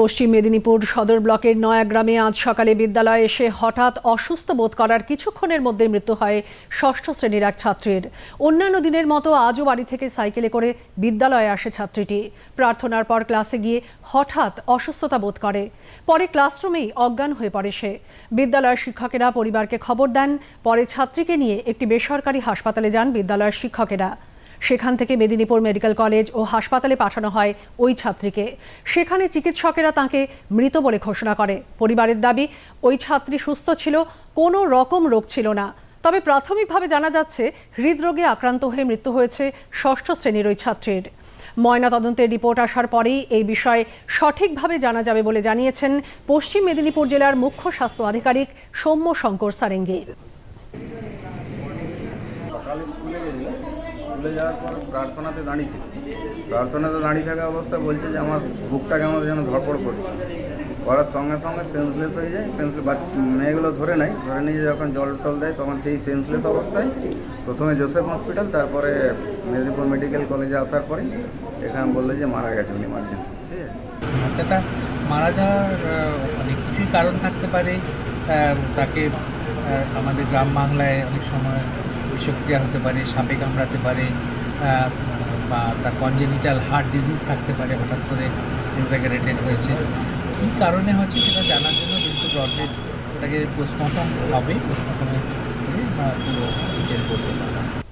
পশ্চিম মেদিনীপুর সদর ব্লকের নয়াগ্রামে আজ সকালে বিদ্যালয়ে এসে হঠাৎ অসুস্থ বোধ করার কিছুক্ষণের মধ্যে মৃত্যু হয় ষষ্ঠ শ্রেণির এক ছাত্রীর। অন্যান্য দিনের মতো আজও বাড়ি থেকে সাইকেলে করে বিদ্যালয়ে আসে ছাত্রীটি। প্রার্থনার পর ক্লাসে গিয়ে হঠাৎ অসুস্থতা বোধ করে। পরে ক্লাসরুমেই অজ্ঞান হয়ে পড়ে সে। বিদ্যালয়ের শিক্ষকেরা পরিবারকে খবর দেন, পরে ছাত্রীকে নিয়ে একটি বেসরকারি হাসপাতালে যান বিদ্যালয়ের শিক্ষকেরা। সেখান থেকে মেদিনীপুর মেডিকেল কলেজ ও হাসপাতালে পাঠানো হয় ওই ছাত্রীকে। সেখানে চিকিৎসকেরা তাকে মৃত বলে ঘোষণা করে। পরিবারের দাবি, ওই ছাত্রী সুস্থ ছিল, কোনো রকম রোগ ছিল না। তবে প্রাথমিকভাবে জানা যাচ্ছে, হৃদরোগে আক্রান্ত হয়ে মৃত্যু হয়েছে ষষ্ঠ শ্রেণির ওই ছাত্রীর। ময়না তদন্তের রিপোর্ট আসার পরেই এই বিষয়ে সঠিকভাবে জানা যাবে বলে জানিয়েছেন পশ্চিম মেদিনীপুর জেলার মুখ্য স্বাস্থ্য আধিকারিক সৌম্য শঙ্কর সারেঙ্গি। সকালে যাওয়ার পর প্রার্থনাতে দাঁড়িয়ে প্রার্থনাতে দাঁড়িয়ে থাকা অবস্থা বলছে যে আমার বুকটা কেমন যেন ধরপড় করছে। করার সঙ্গে সঙ্গে সেন্সলেস হয়ে যায় সেন্সলেস মেয়েগুলো ধরে নেয়, ধরে নিয়ে যখন জল টল দেয়, তখন সেই সেন্সলেস অবস্থায় প্রথমে জোসেফ হসপিটাল তারপরে মেদিনীপুর মেডিকেল কলেজে আসার পরে এখানে বলল যে মারা গেছে উনি ইমার্জেন্সি ঠিক আছে? বাচ্চাটা মারা যাওয়ার অনেক কিছুই কারণ থাকতে পারে। তাকে আমাদের গ্রাম বাংলায় অনেক সময় বিষক্রিয়া হতে পারে, সাপে কামড়াতে পারে বা তার কনজেনিটাল হার্ট ডিজিজ থাকতে পারে, হঠাৎ করে ইনফ্যাগারেটেড হয়েছে। কী কারণে হচ্ছে সেটা জানার জন্য কিন্তু ব্রডেড ওটাকে পোস্টমর্টম হবে পোস্টমর্টমে পুরো ডিটেল করতে পারবে